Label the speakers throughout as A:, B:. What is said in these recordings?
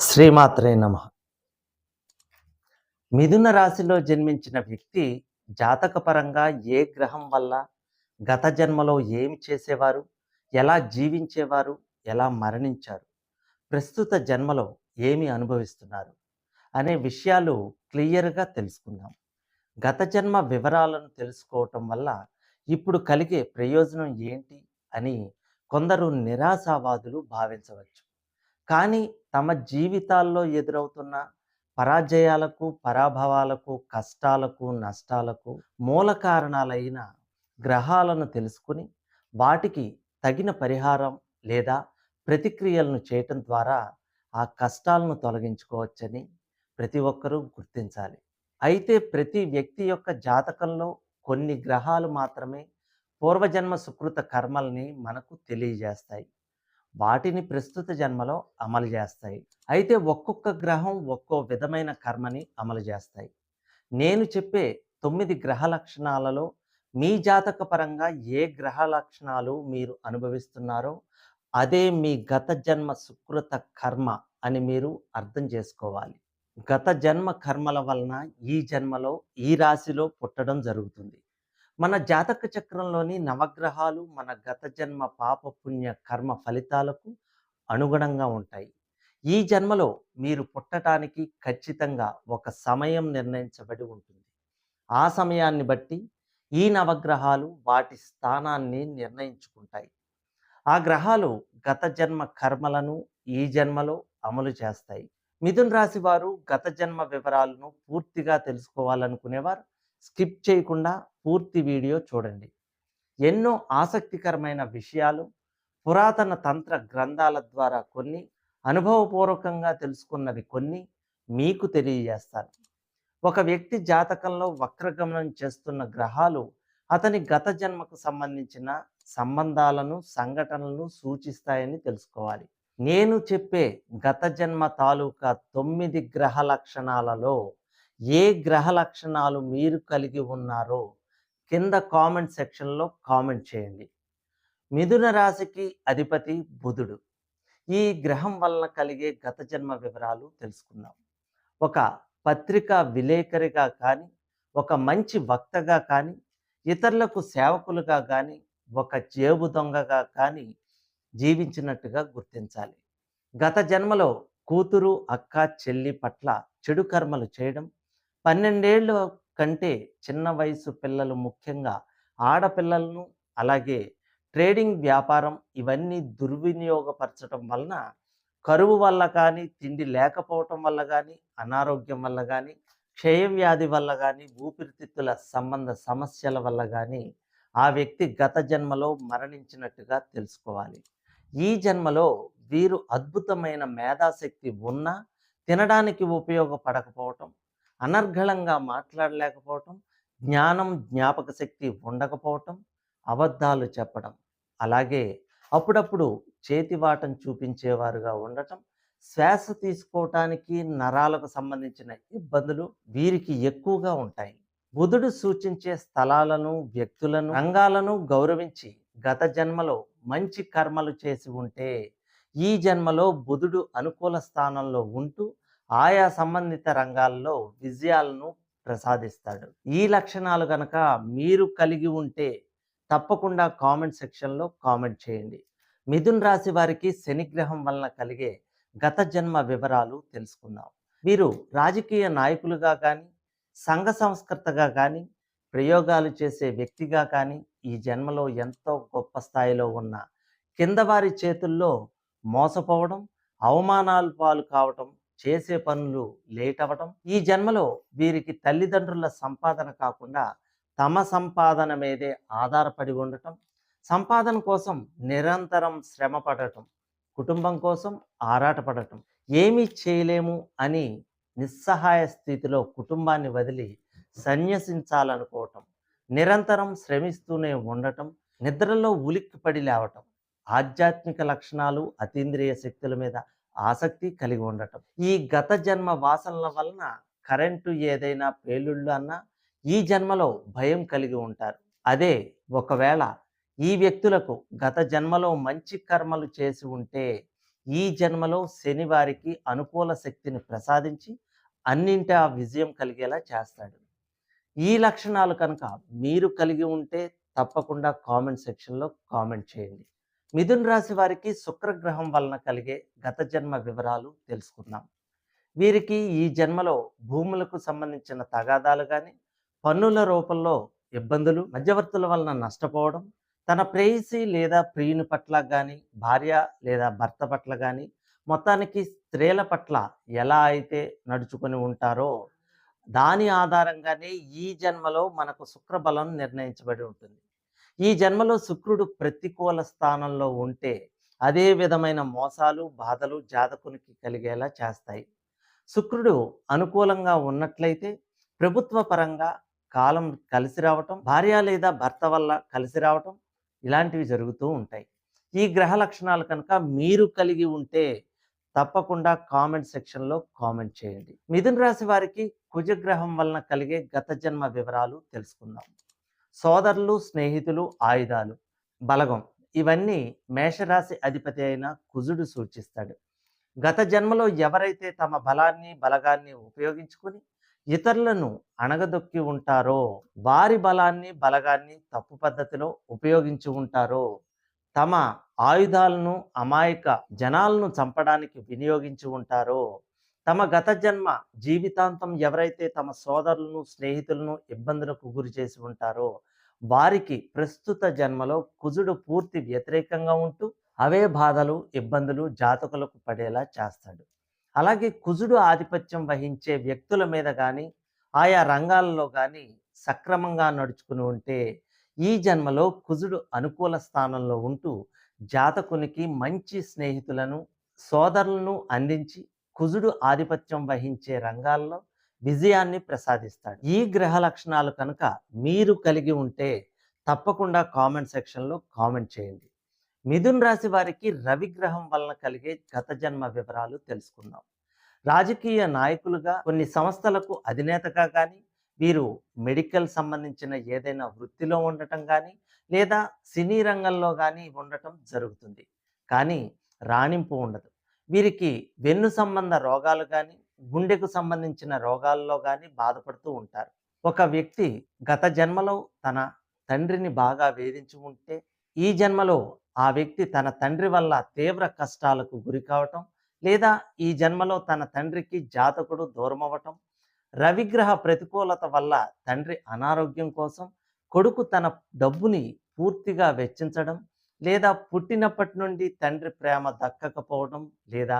A: శ్రీమాత్రే నమ. మిథున రాశిలో జన్మించిన వ్యక్తి జాతకపరంగా ఏ గ్రహం వల్ల గత జన్మలో ఏమి చేసేవారు? ఎలా జీవించేవారు? ఎలా మరణించారు? ప్రస్తుత జన్మలో ఏమి అనుభవిస్తున్నారు? అనే విషయాలు క్లియర్గా తెలుసుకుందాం. గత జన్మ వివరాలను తెలుసుకోవటం వల్ల ఇప్పుడు కలిగే ప్రయోజనం ఏంటి అని కొందరు నిరాశావాదులు భావించవచ్చు. కానీ తమ జీవితాల్లో ఎదురవుతున్న పరాజయాలకు పరాభవాలకు కష్టాలకు నష్టాలకు మూల కారణాలైన గ్రహాలను తెలుసుకుని వాటికి తగిన పరిహారం లేదా ప్రతిక్రియలను చేయటం ద్వారా ఆ కష్టాలను తొలగించుకోవచ్చని ప్రతి ఒక్కరూ గుర్తించాలి. అయితే ప్రతి వ్యక్తి యొక్క జాతకంలో కొన్ని గ్రహాలు మాత్రమే పూర్వజన్మ సుకృత కర్మల్ని మనకు తెలియజేస్తాయి. వాటిని ప్రస్తుత జన్మలో అమలు చేస్తాయి. అయితే ఒక్కొక్క గ్రహం ఒక్కో విధమైన కర్మని అమలు చేస్తాయి. నేను చెప్పే తొమ్మిది గ్రహ లక్షణాలలో మీ జాతక పరంగా ఏ గ్రహ లక్షణాలు మీరు అనుభవిస్తున్నారో అదే మీ గత జన్మ సుకృత కర్మ అని మీరు అర్థం చేసుకోవాలి. గత జన్మ కర్మల వలన ఈ జన్మలో ఈ రాశిలో పుట్టడం జరుగుతుంది. మన జాతక చక్రంలోని నవగ్రహాలు మన గత జన్మ పాప పుణ్య కర్మ ఫలితాలకు అనుగుణంగా ఉంటాయి. ఈ జన్మలో మీరు పుట్టడానికి ఖచ్చితంగా ఒక సమయం నిర్ణయించబడి ఉంటుంది. ఆ సమయాన్ని బట్టి ఈ నవగ్రహాలు వాటి స్థానాన్ని నిర్ణయించుకుంటాయి. ఆ గ్రహాలు గత జన్మ కర్మలను ఈ జన్మలో అమలు చేస్తాయి. మిథున్ రాశి వారు గత జన్మ వివరాలను పూర్తిగా తెలుసుకోవాలనుకునేవారు. స్కిప్ చేయకుండా పూర్తి వీడియో చూడండి. ఎన్నో ఆసక్తికరమైన విషయాలు పురాతన తంత్ర గ్రంథాల ద్వారా కొన్ని అనుభవపూర్వకంగా తెలుసుకున్నవి కొన్ని మీకు తెలియజేస్తాను. ఒక వ్యక్తి జాతకంలో వక్రగమనం చేస్తున్న గ్రహాలు అతని గత జన్మకు సంబంధించిన సంబంధాలను సంఘటనలను సూచిస్తాయని తెలుసుకోవాలి. నేను చెప్పే గత జన్మ తాలూకా తొమ్మిది గ్రహ లక్షణాలలో ఏ గ్రహ లక్షణాలు మీరు కలిగి ఉన్నారో కింద కామెంట్ సెక్షన్లో కామెంట్ చేయండి. మిథున రాశికి అధిపతి బుధుడు. ఈ గ్రహం వలన కలిగే గత జన్మ వివరాలు తెలుసుకుందాం. ఒక పత్రికా విలేకరిగా కానీ ఒక మంచి వక్తగా కానీ ఇతరులకు సేవకులుగా కానీ ఒక జేబు దొంగగా కానీ జీవించినట్టుగా గుర్తించాలి. గత జన్మలో కూతురు అక్క చెల్లి పట్ల చెడు కర్మలు చేయడం పన్నెండేళ్ళ కంటే చిన్న వయసు పిల్లలు ముఖ్యంగా ఆడపిల్లలను అలాగే ట్రేడింగ్ వ్యాపారం ఇవన్నీ దుర్వినియోగపరచడం వలన కరువు వల్ల కానీ తిండి లేకపోవటం వల్ల కానీ అనారోగ్యం వల్ల కానీ క్షయవ్యాధి వల్ల కానీ ఊపిరితిత్తుల సంబంధ సమస్యల వల్ల కానీ ఆ వ్యక్తి గత జన్మలో మరణించినట్టుగా తెలుసుకోవాలి. ఈ జన్మలో వీరు అద్భుతమైన మేధాశక్తి ఉన్నా తినడానికి ఉపయోగపడకపోవటం అనర్గళంగా మాట్లాడలేకపోవటం జ్ఞానం జ్ఞాపక శక్తి ఉండకపోవటం అబద్ధాలు చెప్పడం. అలాగే అప్పుడప్పుడు చేతివాటం చూపించేవారుగా ఉండటం శ్వాస తీసుకోవటానికి నరాలకు సంబంధించిన ఇబ్బందులు వీరికి ఎక్కువగా ఉంటాయి. బుధుడు సూచించే స్థలాలను వ్యక్తులను రంగాలను గౌరవించి గత జన్మలో మంచి కర్మలు చేసి ఉంటే ఈ జన్మలో బుధుడు అనుకూల స్థానంలో ఉంటూ ఆయా సంబంధిత రంగాల్లో విజయాలను ప్రసాదిస్తాడు. ఈ లక్షణాలు కనుక మీరు కలిగి ఉంటే తప్పకుండా కామెంట్ సెక్షన్లో కామెంట్ చేయండి. మిథున్ రాశి వారికి శనిగ్రహం వలన కలిగే గత జన్మ వివరాలు తెలుసుకుందాం. వీరు రాజకీయ నాయకులుగా కానీ సంఘ సంస్కర్తగా కానీ ప్రయోగాలు చేసే వ్యక్తిగా కానీ ఈ జన్మలో ఎంతో గొప్ప స్థాయిలో ఉన్న కింద వారి చేతుల్లో మోసపోవడం అవమానాలు పాలు కావటం చేసే పనులు లేట్ అవ్వటం ఈ జన్మలో వీరికి తల్లిదండ్రుల సంపాదన కాకుండా తమ సంపాదన మీదే ఆధారపడి ఉండటం సంపాదన కోసం నిరంతరం శ్రమ పడటం కుటుంబం కోసం ఆరాటపడటం ఏమీ చేయలేము అని నిస్సహాయ స్థితిలో కుటుంబాన్ని వదిలి సన్యసించాలనుకోవటం నిరంతరం శ్రమిస్తూనే ఉండటం నిద్రలో ఉలిక్కిపడి లేవటం ఆధ్యాత్మిక లక్షణాలు అతీంద్రియ శక్తుల మీద ఆసక్తి కలిగి ఉండటం. ఈ గత జన్మ వాసనల వలన కరెంటు ఏదైనా పేలుళ్ళు అన్నా ఈ జన్మలో భయం కలిగి ఉంటారు. అదే ఒకవేళ ఈ వ్యక్తులకు గత జన్మలో మంచి కర్మలు చేసి ఉంటే ఈ జన్మలో శని వారికి అనుకూల శక్తిని ప్రసాదించి అన్నింటా విజయం కలిగేలా చేస్తాడు. ఈ లక్షణాలు కనుక మీరు కలిగి ఉంటే తప్పకుండా కామెంట్ సెక్షన్లో కామెంట్ చేయండి. మిథున్ రాశి వారికి శుక్రగ్రహం వలన కలిగే గత జన్మ వివరాలు తెలుసుకుందాం. వీరికి ఈ జన్మలో భూములకు సంబంధించిన తగాదాలు కానీ పన్నుల రూపంలో ఇబ్బందులు మధ్యవర్తుల వలన నష్టపోవడం తన ప్రేయసి లేదా ప్రియుని పట్ల కానీ భార్య లేదా భర్త పట్ల కానీ మొత్తానికి స్త్రీల పట్ల ఎలా అయితే నడుచుకొని ఉంటారో దాని ఆధారంగానే ఈ జన్మలో మనకు శుక్రబలం నిర్ణయించబడి ఉంటుంది. ఈ జన్మలో శుక్రుడు ప్రతికూల స్థానంలో ఉంటే అదే విధమైన మోసాలు బాధలు జాతకునికి కలిగేలా చేస్తాయి. శుక్రుడు అనుకూలంగా ఉన్నట్లయితే ప్రభుత్వ పరంగా కాలం కలిసి రావటం భార్య లేదా భర్త వల్ల కలిసి రావటం ఇలాంటివి జరుగుతూ ఉంటాయి. ఈ గ్రహ లక్షణాలు కనుక మీరు కలిగి ఉంటే తప్పకుండా కామెంట్ సెక్షన్లో కామెంట్ చేయండి. మిథున రాశి వారికి కుజగ్రహం వలన కలిగే గత జన్మ వివరాలు తెలుసుకుందాం. సోదరులు స్నేహితులు ఆయుధాలు బలగం ఇవన్నీ మేషరాశి అధిపతి అయిన కుజుడు సూచిస్తాడు. గత జన్మలో ఎవరైతే తమ బలాన్ని బలగాన్ని ఉపయోగించుకుని ఇతరులను అణగదొక్కి ఉంటారో వారి బలాన్ని బలగాన్ని తప్పు పద్ధతిలో ఉపయోగించి ఉంటారో తమ ఆయుధాలను అమాయక జనాలను చంపడానికి వినియోగించి ఉంటారో తమ గత జన్మ జీవితాంతం ఎవరైతే తమ సోదరులను స్నేహితులను ఇబ్బందులకు గురి చేసి ఉంటారో వారికి ప్రస్తుత జన్మలో కుజుడు పూర్తి వ్యతిరేకంగా ఉంటూ అవే బాధలు ఇబ్బందులు జాతకులకు పడేలా చేస్తాడు. అలాగే కుజుడు ఆధిపత్యం వహించే వ్యక్తుల మీద కానీ ఆయా రంగాలలో కానీ సక్రమంగా నడుచుకుని ఉంటే ఈ జన్మలో కుజుడు అనుకూల స్థానంలో ఉంటూ జాతకునికి మంచి స్నేహితులను సోదరులను అందించి కుజుడు ఆధిపత్యం వహించే రంగాల్లో విజయాన్ని ప్రసాదిస్తాడు. ఈ గ్రహ లక్షణాలు కనుక మీరు కలిగి ఉంటే తప్పకుండా కామెంట్ సెక్షన్లో కామెంట్ చేయండి. మిథున్ రాశి వారికి రవి గ్రహం వలన కలిగే గత జన్మ వివరాలు తెలుసుకుందాం. రాజకీయ నాయకులుగా కొన్ని సంస్థలకు అధినేతగా కానీ వీరు మెడికల్ సంబంధించిన ఏదైనా వృత్తిలో ఉండటం కానీ లేదా సినీ రంగంలో కానీ ఉండటం జరుగుతుంది. కానీ రాణింపు ఉండదు. వీరికి వెన్ను సంబంధ రోగాలు కానీ గుండెకు సంబంధించిన రోగాల్లో కానీ బాధపడుతూ ఉంటారు. ఒక వ్యక్తి గత జన్మలో తన తండ్రిని బాగా వేధించి ఉంటే ఈ జన్మలో ఆ వ్యక్తి తన తండ్రి వల్ల తీవ్ర కష్టాలకు గురి కావటం లేదా ఈ జన్మలో తన తండ్రికి జాతకుడు దూరం అవ్వటం రవిగ్రహ ప్రతికూలత వల్ల తండ్రి అనారోగ్యం కోసం కొడుకు తన డబ్బుని పూర్తిగా వెచ్చించడం లేదా పుట్టినప్పటి నుండి తండ్రి ప్రేమ దక్కకపోవడం లేదా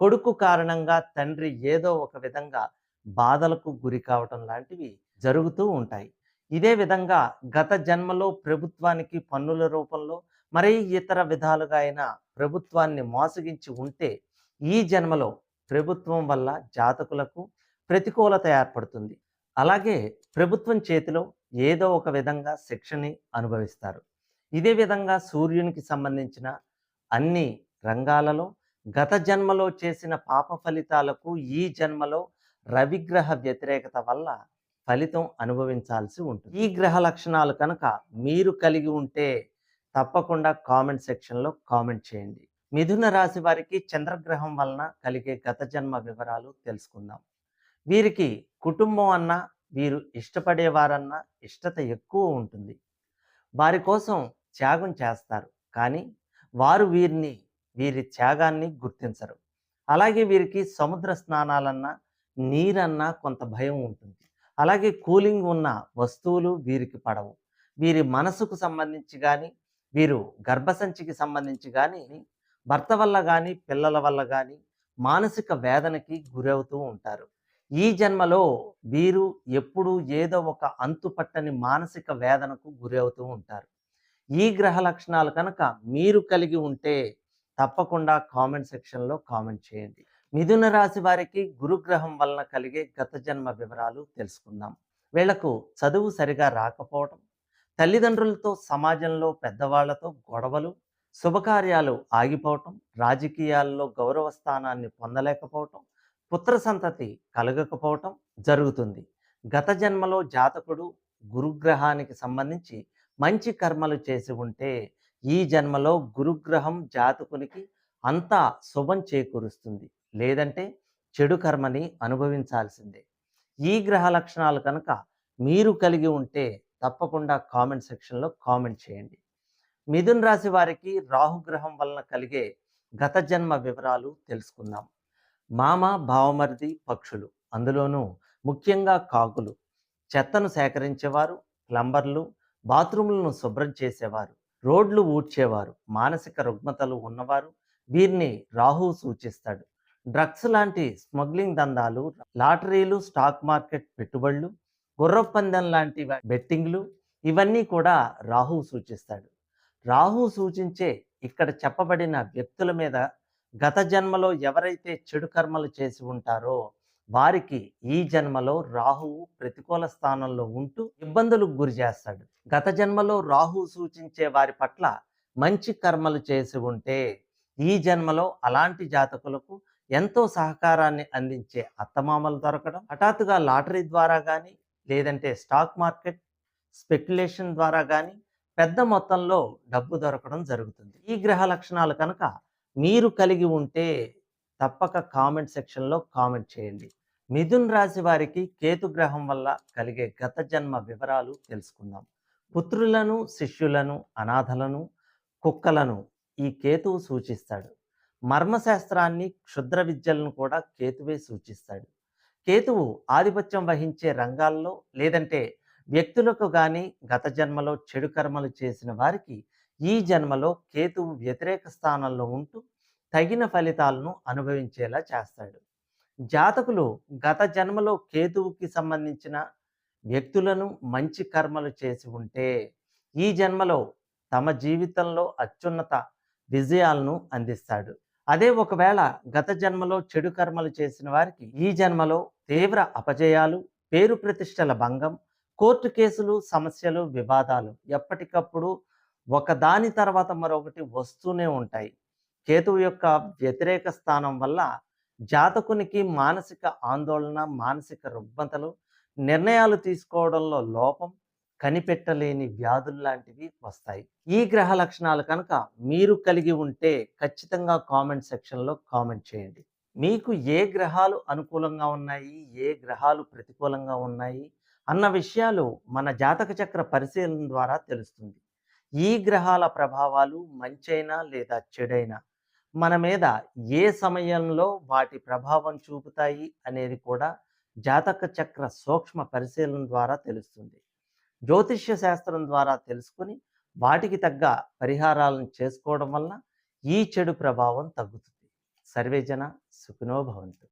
A: కొడుకు కారణంగా తండ్రి ఏదో ఒక విధంగా బాధలకు గురి కావటం లాంటివి జరుగుతూ ఉంటాయి. ఇదే విధంగా గత జన్మలో ప్రభుత్వానికి పన్నుల రూపంలో మరే ఇతర విధాలుగా అయినా ప్రభుత్వాన్ని మోసగించి ఉంటే ఈ జన్మలో ప్రభుత్వం వల్ల జాతకులకు ప్రతికూలత ఏర్పడుతుంది. అలాగే ప్రభుత్వం చేతిలో ఏదో ఒక విధంగా శిక్షని అనుభవిస్తారు. ఇదే విధంగా సూర్యునికి సంబంధించిన అన్ని రంగాలలో గత జన్మలో చేసిన పాప ఫలితాలకు ఈ జన్మలో రవిగ్రహ వ్యతిరేకత వల్ల ఫలితం అనుభవించాల్సి ఉంటుంది. ఈ గ్రహ లక్షణాలు కనుక మీరు కలిగి ఉంటే తప్పకుండా కామెంట్ సెక్షన్లో కామెంట్ చేయండి. మిథున రాశి వారికి చంద్రగ్రహం వలన కలిగే గత జన్మ వివరాలు తెలుసుకుందాం. వీరికి కుటుంబం అన్నా వీరు ఇష్టపడేవారన్నా ఇష్టత ఎక్కువ ఉంటుంది. వారి కోసం త్యాగం చేస్తారు. కానీ వారు వీరిని వీరి త్యాగాన్ని గుర్తించరు. అలాగే వీరికి సముద్ర స్నానాలన్నా నీరన్నా కొంత భయం ఉంటుంది. అలాగే కూలింగ్ ఉన్న వస్తువులు వీరికి పడవు. వీరి మనసుకు సంబంధించి కానీ వీరు గర్భసంచికి సంబంధించి కానీ భర్త వల్ల కానీ పిల్లల వల్ల కానీ మానసిక వేదనకి గురవుతూ ఉంటారు. ఈ జన్మలో వీరు ఎప్పుడు ఏదో ఒక అంతుపట్టని మానసిక వేదనకు గురవుతూ ఉంటారు. ఈ గ్రహ లక్షణాలు కనుక మీరు కలిగి ఉంటే తప్పకుండా కామెంట్ సెక్షన్లో కామెంట్ చేయండి. మిథున రాశి వారికి గురుగ్రహం వలన కలిగే గత జన్మ వివరాలు తెలుసుకుందాం. వీళ్ళకు చదువు సరిగా రాకపోవడం తల్లిదండ్రులతో సమాజంలో పెద్దవాళ్ళతో గొడవలు శుభకార్యాలు ఆగిపోవటం రాజకీయాల్లో గౌరవ స్థానాన్ని పొందలేకపోవటం పుత్ర సంతతి కలగకపోవటం జరుగుతుంది. గత జన్మలో జాతకుడు గురుగ్రహానికి సంబంధించి మంచి కర్మలు చేసి ఉంటే ఈ జన్మలో గురుగ్రహం జాతకునికి అంతా శుభం చేకూరుస్తుంది. లేదంటే చెడు కర్మని అనుభవించాల్సిందే. ఈ గ్రహ లక్షణాలు కనుక మీరు కలిగి ఉంటే తప్పకుండా కామెంట్ సెక్షన్లో కామెంట్ చేయండి. మిథున్ రాశి వారికి రాహుగ్రహం వలన కలిగే గత జన్మ వివరాలు తెలుసుకుందాం. మామ భావమరిది పక్షులు అందులోనూ ముఖ్యంగా కాకులు. చెత్తను సేకరించేవారు ప్లంబర్లు బాత్రూంలను శుభ్రం చేసేవారు రోడ్లు ఊడ్చేవారు మానసిక రుగ్మతలు ఉన్నవారు వీరిని రాహు సూచిస్తాడు. డ్రగ్స్ లాంటి స్మగ్లింగ్ దందాలు లాటరీలు స్టాక్ మార్కెట్ పెట్టుబడులు గుర్రపందెం లాంటి బెట్టింగ్లు ఇవన్నీ కూడా రాహు సూచిస్తాడు. రాహు సూచించే ఇక్కడ చెప్పబడిన వ్యక్తుల మీద గత జన్మలో ఎవరైతే చెడు కర్మలు చేసి ఉంటారో వారికి ఈ జన్మలో రాహువు ప్రతికూల స్థానంలో ఉంటూ ఇబ్బందులకు గురి చేస్తాడు. గత జన్మలో రాహువు సూచించే వారి పట్ల మంచి కర్మలు చేసి ఉంటే ఈ జన్మలో అలాంటి జాతకులకు ఎంతో సహకారాన్ని అందించే అత్తమామలు దొరకడం హఠాత్తుగా లాటరీ ద్వారా కానీ లేదంటే స్టాక్ మార్కెట్ స్పెక్యులేషన్ ద్వారా కానీ పెద్ద మొత్తంలో డబ్బు దొరకడం జరుగుతుంది. ఈ గ్రహ లక్షణాలు కనుక మీరు కలిగి ఉంటే తప్పక కామెంట్ సెక్షన్లో కామెంట్ చేయండి. మిథున్ రాశి వారికి కేతు గ్రహం వల్ల కలిగే గత జన్మ వివరాలు తెలుసుకుందాం. పుత్రులను శిష్యులను అనాథలను కుక్కలను ఈ కేతువు సూచిస్తాడు. మర్మశాస్త్రాన్ని క్షుద్ర విద్యలను కూడా కేతువే సూచిస్తాడు. కేతువు ఆధిపత్యం వహించే రంగాల్లో లేదంటే వ్యక్తులకు కానీ గత జన్మలో చెడు కర్మలు చేసిన వారికి ఈ జన్మలో కేతువు వ్యతిరేక స్థానంలో ఉంటూ తగిన ఫలితాలను అనుభవించేలా చేస్తాడు. జాతకులు గత జన్మలో కేతువుకి సంబంధించిన వ్యక్తులను మంచి కర్మలు చేసి ఉంటే ఈ జన్మలో తమ జీవితంలో అత్యున్నత విజయాలను అందిస్తాడు. అదే ఒకవేళ గత జన్మలో చెడు కర్మలు చేసిన వారికి ఈ జన్మలో తీవ్ర అపజయాలు పేరు ప్రతిష్టల భంగం కోర్టు కేసులు సమస్యలు వివాదాలు ఎప్పటికప్పుడు ఒకదాని తర్వాత మరొకటి వస్తూనే ఉంటాయి. కేతువు యొక్క వ్యతిరేక స్థానం వల్ల జాతకునికి మానసిక ఆందోళన మానసిక రుగ్మతలు నిర్ణయాలు తీసుకోవడంలో లోపం కనిపెట్టలేని వ్యాధులు లాంటివి వస్తాయి. ఈ గ్రహ లక్షణాలు కనుక మీరు కలిగి ఉంటే ఖచ్చితంగా కామెంట్ సెక్షన్లో కామెంట్ చేయండి. మీకు ఏ గ్రహాలు అనుకూలంగా ఉన్నాయి? ఏ గ్రహాలు ప్రతికూలంగా ఉన్నాయి? అన్న విషయాలు మన జాతక చక్ర పరిశీలన ద్వారా తెలుస్తుంది. ఈ గ్రహాల ప్రభావాలు మంచైనా లేదా చెడైనా మన మీద ఏ సమయంలో వాటి ప్రభావం చూపుతాయి అనేది కూడా జాతక చక్ర సూక్ష్మ పరిశీలన ద్వారా తెలుస్తుంది. జ్యోతిష్య శాస్త్రం ద్వారా తెలుసుకుని వాటికి తగ్గ పరిహారాలను చేసుకోవడం వల్ల ఈ చెడు ప్రభావం తగ్గుతుంది. సర్వేజన సుఖినో భవంతు.